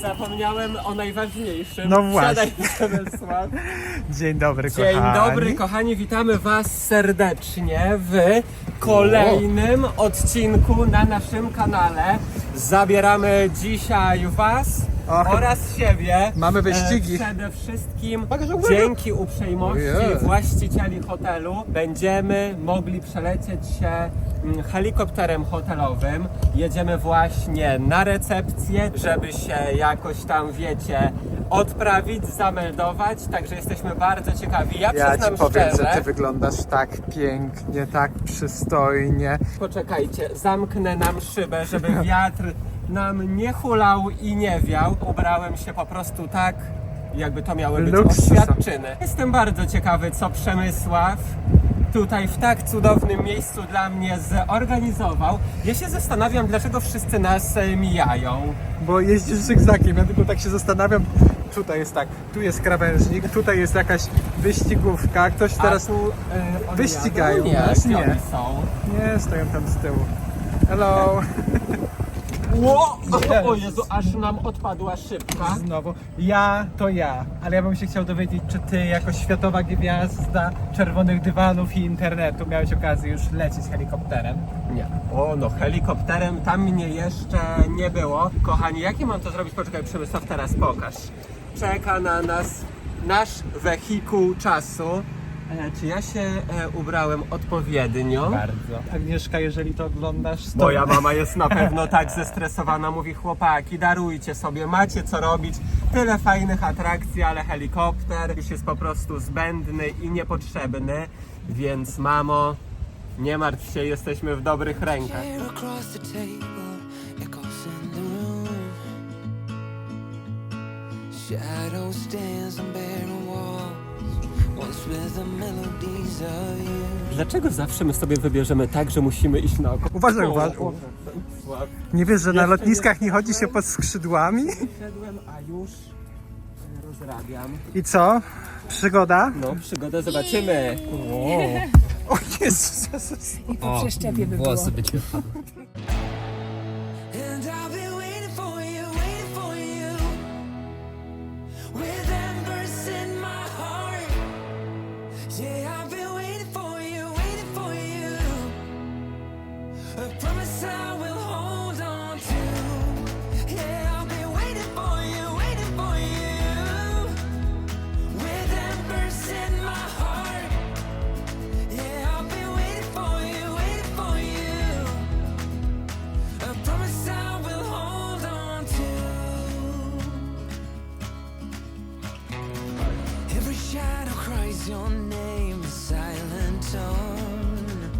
Zapomniałem o najważniejszym. No właśnie. Siadaj. Dzień dobry, Dzień kochani. dobry, kochani, witamy Was serdecznie w kolejnym odcinku na naszym kanale. Zabieramy dzisiaj Was Och. oraz siebie. Mamy wyścigi. E, Przede wszystkim dzięki uprzejmości Ojej. właścicieli hotelu będziemy mogli przelecieć się mm, helikopterem hotelowym. Jedziemy właśnie na recepcję, żeby się jakoś tam, wiecie, odprawić, zameldować. Także jesteśmy bardzo ciekawi. Ja, Ja przyznam ci powiem, szczerze, że ty wyglądasz tak pięknie, tak przystojnie. Poczekajcie, zamknę nam szybę, żeby wiatr nam nie hulał i nie wiał. Ubrałem się po prostu tak, jakby to miały być Luksus. oświadczyny. Jestem bardzo ciekawy, co Przemysław tutaj w tak cudownym miejscu dla mnie zorganizował. Ja się zastanawiam, dlaczego wszyscy nas e, mijają. Bo jeździsz zygzakiem, ja tylko tak się zastanawiam. Tutaj jest tak, tu jest krawężnik, tutaj jest jakaś wyścigówka, ktoś teraz... A tu e, oni wyścigają jadą? nie, nas, gdzie nie. oni są? Nie, stoją tam z tyłu. Hello! Ło! O Jezu, aż nam odpadła szybka. Znowu. Ja to ja, ale ja bym się chciał dowiedzieć, czy ty jako światowa gwiazda czerwonych dywanów i internetu miałeś okazję już lecieć helikopterem? Nie. O, no helikopterem tam mnie jeszcze nie było. Kochani, jakie mam to zrobić? Poczekaj, Przemysław, teraz pokaż. Czeka na nas nasz wehikuł czasu. E, czy ja się e, ubrałem odpowiednio? Bardzo. Agnieszka, jeżeli to oglądasz, to... Moja mama jest na pewno tak zestresowana, mówi chłopaki, darujcie sobie, macie co robić, tyle fajnych atrakcji, ale helikopter już jest po prostu zbędny i niepotrzebny, więc mamo, nie martw się, jesteśmy w dobrych rękach. Here across the table, echoes in the room. Shadow stands on barren walls, Dlaczego zawsze my sobie wybierzemy tak, że musimy iść na oko? Uważaj, uważaj. Nie wiesz, że na lotniskach nie chodzi się pod skrzydłami? Wszedłem, a już e, rozrabiam. I co? Przygoda? No, przygodę zobaczymy. O Jezus, Jezus. I po przeszczepie by było. Shadow cries your name, silent tone.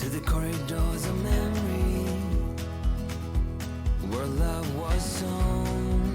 To the corridors of memory, where love was sown.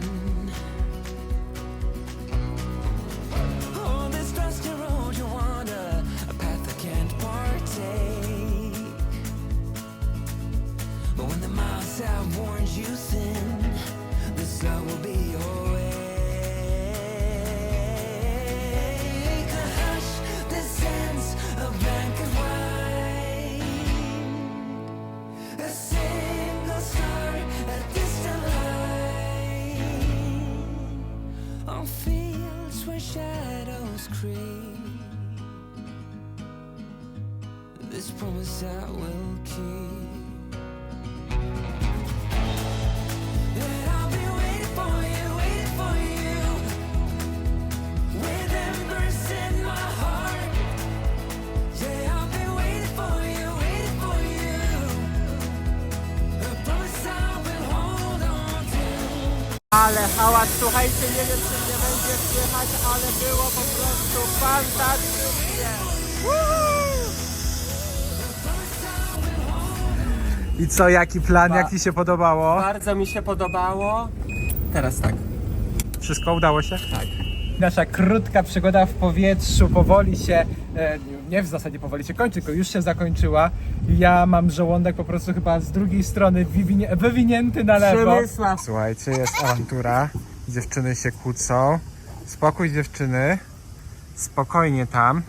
Hałas, słuchajcie, nie wiem czy mnie będzie słychać, ale było po prostu fantastycznie. I co, jaki plan, jak ci się podobało? Bardzo mi się podobało. Teraz tak. Wszystko udało się? Tak. Nasza krótka przygoda w powietrzu powoli się, e, nie w zasadzie powoli się kończy, tylko już się zakończyła. Ja mam żołądek po prostu chyba z drugiej strony wywinie, wywinięty na lewo. Przemysław. Słuchajcie, jest awantura. Dziewczyny się kłócą. Spokój dziewczyny. Spokojnie tam.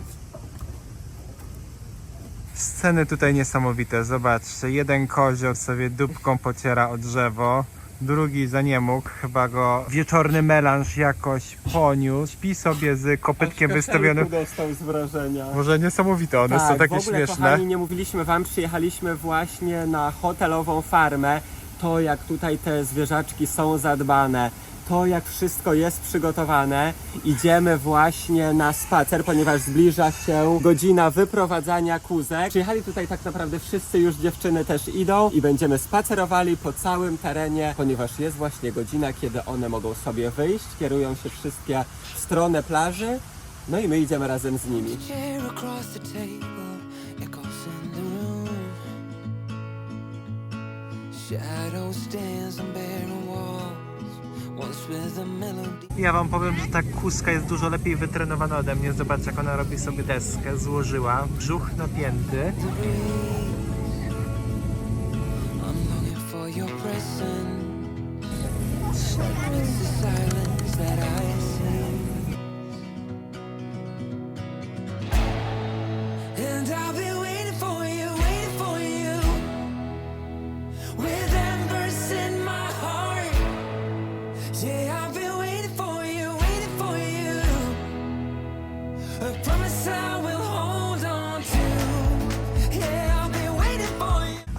Sceny tutaj niesamowite. Zobaczcie, jeden kozioł sobie dupką pociera o drzewo. drugi za nie mógł, chyba go wieczorny melanż jakoś poniósł. Śpi sobie z kopytkiem wystawionym. dostał z wrażenia. Może niesamowite, one są takie Tak, w ogóle, śmieszne. kochani, nie mówiliśmy wam, przyjechaliśmy właśnie na hotelową farmę. To jak tutaj te zwierzaczki są zadbane, to jak wszystko jest przygotowane. Idziemy właśnie na spacer, ponieważ zbliża się godzina wyprowadzania kuzek. Przyjechali tutaj tak naprawdę wszyscy, już dziewczyny też idą i będziemy spacerowali po całym terenie, ponieważ jest właśnie godzina, kiedy one mogą sobie wyjść, kierują się wszystkie w stronę plaży. No i my idziemy razem z nimi. Shadow stands on barren walls, Ja wam powiem, że ta kuska jest dużo lepiej wytrenowana ode mnie. Zobacz, jak ona robi sobie deskę, złożyła, brzuch napięty.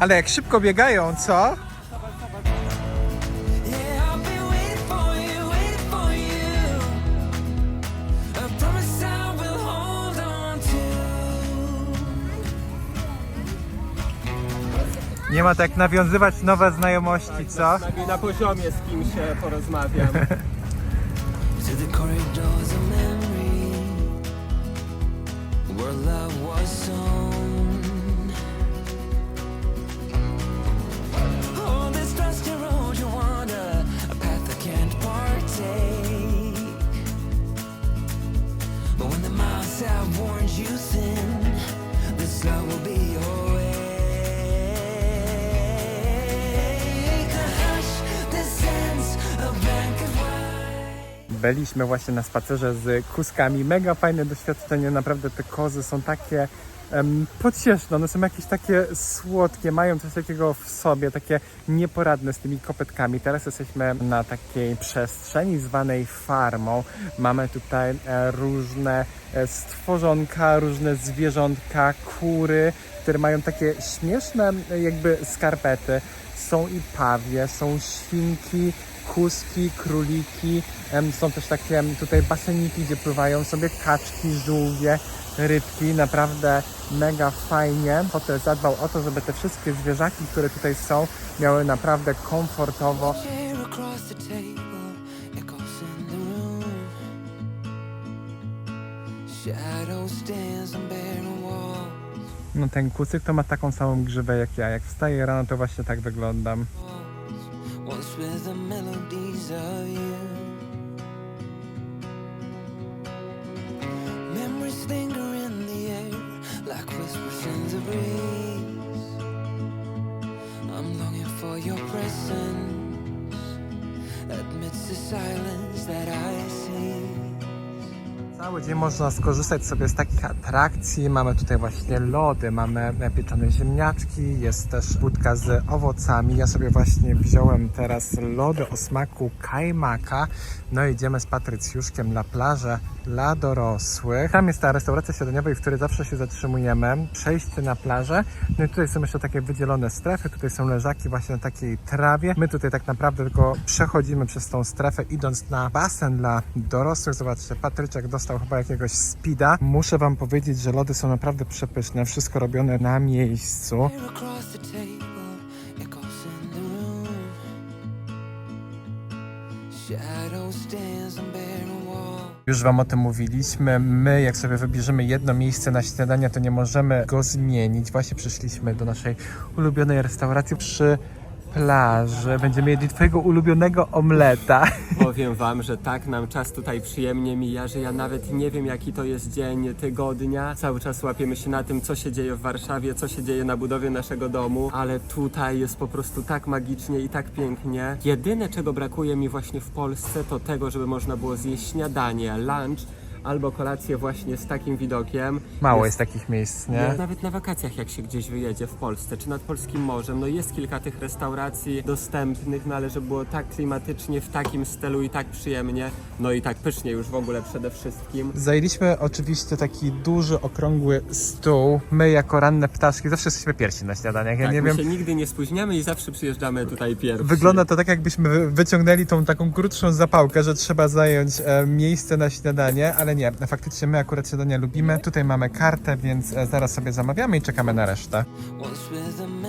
Ale jak szybko biegają, co? Nie ma tak nawiązywać nowe znajomości, co? Na poziomie z kim się porozmawiam. Byliśmy właśnie na spacerze z kuskami. Mega fajne doświadczenie, naprawdę te kozy są takie pocieszne, one są jakieś takie słodkie, mają coś takiego w sobie, takie nieporadne z tymi kopytkami. Teraz jesteśmy na takiej przestrzeni zwanej farmą. Mamy tutaj e, różne e, stworzonka, różne zwierzątka, kury, które mają takie śmieszne e, jakby skarpety. Są i pawie, są świnki, kuski, króliki, są też takie tutaj baseniki, gdzie pływają sobie kaczki, żółwie, rybki, naprawdę mega fajnie. Hotel zadbał o to, żeby te wszystkie zwierzaki, które tutaj są, miały naprawdę komfortowo. No ten kucyk to ma taką samą grzywę jak ja. Jak wstaję rano, to właśnie tak wyglądam. Cały dzień można skorzystać sobie z takich atrakcji. Mamy tutaj właśnie lody, mamy pieczone ziemniaczki, jest też budka z owocami. Ja sobie właśnie wziąłem teraz lody o smaku kajmaka. No idziemy z Patrycjuszkiem na plażę dla dorosłych. Tam jest ta restauracja śniadaniowa, w której zawsze się zatrzymujemy. Przejście na plażę. No i tutaj są jeszcze takie wydzielone strefy. Tutaj są leżaki właśnie na takiej trawie. My tutaj tak naprawdę tylko przechodzimy przez tą strefę, idąc na basen dla dorosłych. Zobaczcie, Patryczek dostał chyba jakiegoś speeda. Muszę wam powiedzieć, że lody są naprawdę przepyszne. Wszystko robione na miejscu. Chair across Już Wam o tym mówiliśmy. My, jak sobie wybierzemy jedno miejsce na śniadanie, to nie możemy go zmienić. Właśnie przyszliśmy do naszej ulubionej restauracji przy plaży. Będziemy jedli Twojego ulubionego omleta. Powiem wam, że tak nam czas tutaj przyjemnie mija, że ja nawet nie wiem jaki to jest dzień tygodnia. Cały czas łapiemy się na tym, co się dzieje w Warszawie, co się dzieje na budowie naszego domu, ale tutaj jest po prostu tak magicznie i tak pięknie. Jedyne czego brakuje mi właśnie w Polsce to tego, żeby można było zjeść śniadanie, lunch, albo kolację właśnie z takim widokiem. Mało jest takich miejsc, nie? Ja Nawet na wakacjach, jak się gdzieś wyjedzie w Polsce, czy nad polskim morzem, no jest kilka tych restauracji dostępnych, no ale żeby było tak klimatycznie, w takim stylu i tak przyjemnie, no i tak pysznie już w ogóle przede wszystkim. Zajęliśmy oczywiście taki duży, okrągły stół. My jako ranne ptaszki zawsze jesteśmy pierwsi na śniadaniach. Ja tak, nie my wiem, się nigdy nie spóźniamy i zawsze przyjeżdżamy tutaj pierwsi. Wygląda to tak, jakbyśmy wy- wyciągnęli tą taką krótszą zapałkę, że trzeba zająć e, miejsce na śniadanie, ale nie, faktycznie my akurat śniadania lubimy. Tutaj mamy kartę, więc e, zaraz sobie zamawiamy i czekamy na resztę. Once with the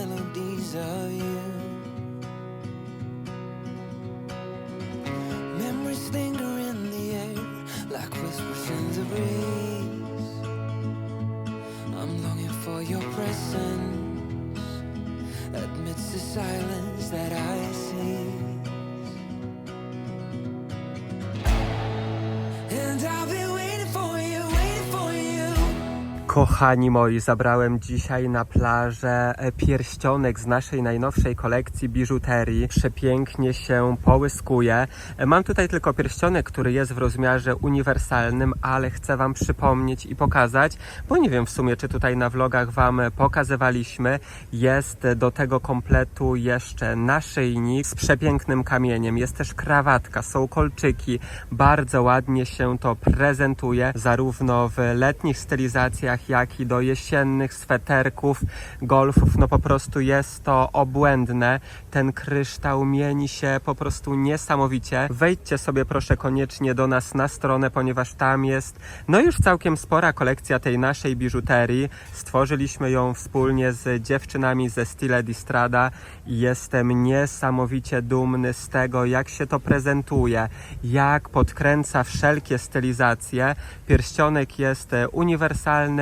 Kochani moi, zabrałem dzisiaj na plażę pierścionek z naszej najnowszej kolekcji biżuterii. Przepięknie się połyskuje. Mam tutaj tylko pierścionek, który jest w rozmiarze uniwersalnym, ale chcę Wam przypomnieć i pokazać, bo nie wiem w sumie, czy tutaj na vlogach Wam pokazywaliśmy. Jest do tego kompletu jeszcze naszyjnik z przepięknym kamieniem. Jest też krawatka, są kolczyki. Bardzo ładnie się to prezentuje, zarówno w letnich stylizacjach, jak i do jesiennych sweterków, golfów. No po prostu jest to obłędne. Ten kryształ mieni się po prostu niesamowicie. Wejdźcie sobie proszę koniecznie do nas na stronę, ponieważ tam jest no już całkiem spora kolekcja tej naszej biżuterii. Stworzyliśmy ją wspólnie z dziewczynami ze Stile di Strada i jestem niesamowicie dumny z tego, jak się to prezentuje, jak podkręca wszelkie stylizacje. Pierścionek jest e,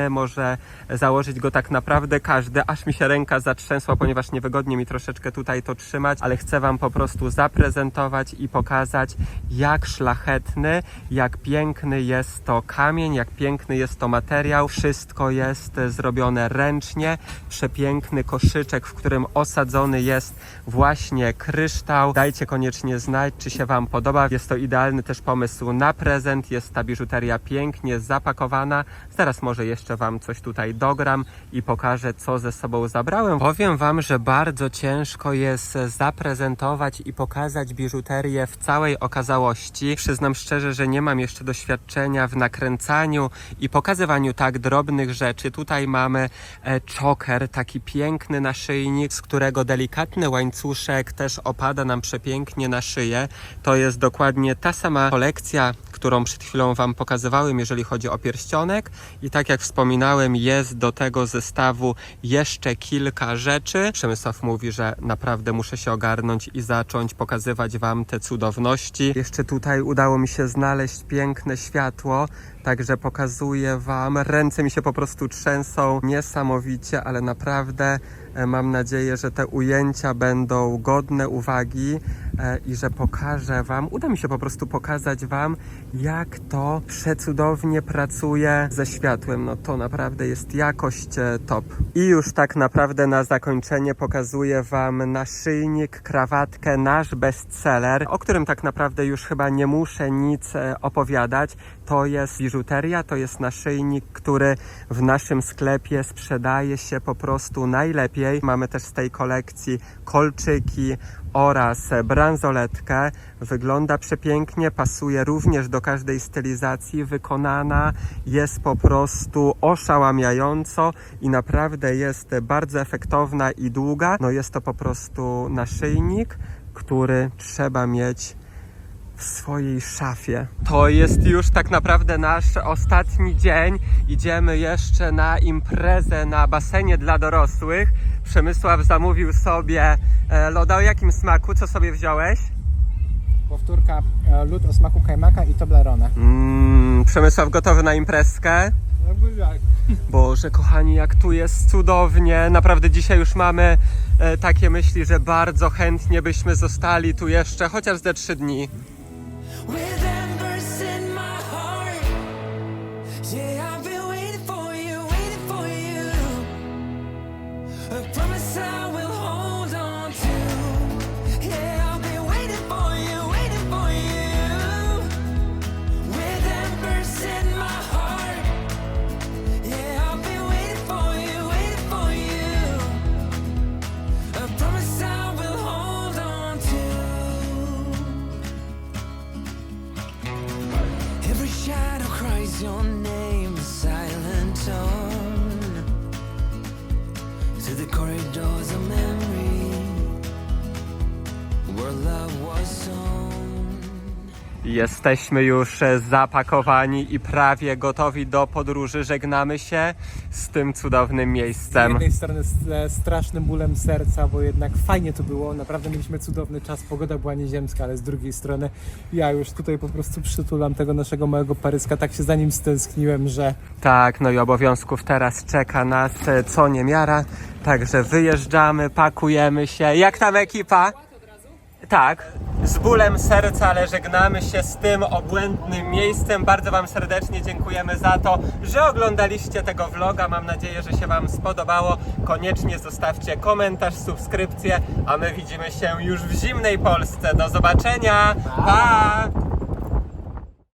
może założyć go tak naprawdę każdy, aż mi się ręka zatrzęsła, ponieważ niewygodnie mi troszeczkę tutaj to trzymać, ale chcę Wam po prostu zaprezentować i pokazać, jak szlachetny, jak piękny jest to kamień, jak piękny jest to materiał. Wszystko jest zrobione ręcznie. Przepiękny koszyczek, w którym osadzony jest właśnie kryształ. Dajcie koniecznie znać, czy się Wam podoba. Jest to idealny też pomysł na prezent. Jest ta biżuteria pięknie zapakowana. Zaraz może jeszcze Wam coś tutaj dogram i pokażę, co ze sobą zabrałem. Powiem Wam, że bardzo ciężko jest zaprezentować i pokazać biżuterię w całej okazałości. Przyznam szczerze, że nie mam jeszcze doświadczenia w nakręcaniu i pokazywaniu tak drobnych rzeczy. Tutaj mamy e, choker, taki piękny naszyjnik, z którego delikatny łańcuszek też opada nam przepięknie na szyję. To jest dokładnie ta sama kolekcja, którą przed chwilą Wam pokazywałem, jeżeli chodzi o pierścionek. I tak jak wspominałem, jest do tego zestawu jeszcze kilka rzeczy. Przemysław mówi, że naprawdę muszę się ogarnąć i zacząć pokazywać Wam te cudowności. Jeszcze tutaj udało mi się znaleźć piękne światło, także pokazuję Wam. Ręce mi się po prostu trzęsą niesamowicie, ale naprawdę e, mam nadzieję, że te ujęcia będą godne uwagi e, i że pokażę Wam, uda mi się po prostu pokazać Wam, jak to przecudownie pracuje ze światłem. No to naprawdę jest jakość e, top. I już tak naprawdę na zakończenie pokazuję Wam naszyjnik, krawatkę, nasz bestseller, o którym tak naprawdę już chyba nie muszę nic opowiadać. To jest biżuteria, to jest naszyjnik, który w naszym sklepie sprzedaje się po prostu najlepiej. Mamy też z tej kolekcji kolczyki oraz bransoletkę. Wygląda przepięknie, pasuje również do każdej stylizacji. Wykonana jest po prostu oszałamiająco i naprawdę jest bardzo efektowna i długa. No jest to po prostu naszyjnik, który trzeba mieć w swojej szafie. To jest już tak naprawdę nasz ostatni dzień. Idziemy jeszcze na imprezę na basenie dla dorosłych. Przemysław zamówił sobie e, loda o jakim smaku? Co sobie wziąłeś? Powtórka e, lód o smaku kajmaka i Toblerone. Mm, Przemysław gotowy na imprezkę? Boże, kochani, jak tu jest cudownie. Naprawdę dzisiaj już mamy e, takie myśli, że bardzo chętnie byśmy zostali tu jeszcze chociaż ze trzy dni. With. Was your name, a silent tone through the corridors of memory where love was sown. Jesteśmy już zapakowani i prawie gotowi do podróży. Żegnamy się z tym cudownym Z miejscem. jednej strony z strasznym bólem serca, bo jednak fajnie to było, naprawdę mieliśmy cudowny czas, pogoda była nieziemska, ale z drugiej strony ja już tutaj po prostu przytulam tego naszego małego paryska, tak się za nim stęskniłem, że Tak, no i obowiązków teraz czeka nas e, co niemiara. Także wyjeżdżamy, pakujemy się. Jak tam ekipa? Tak, z bólem serca, ale żegnamy się z tym obłędnym miejscem. Bardzo Wam serdecznie dziękujemy za to, że oglądaliście tego vloga. Mam nadzieję, że się Wam spodobało. Koniecznie zostawcie komentarz, subskrypcję, a my widzimy się już w zimnej Polsce. Do zobaczenia. Pa!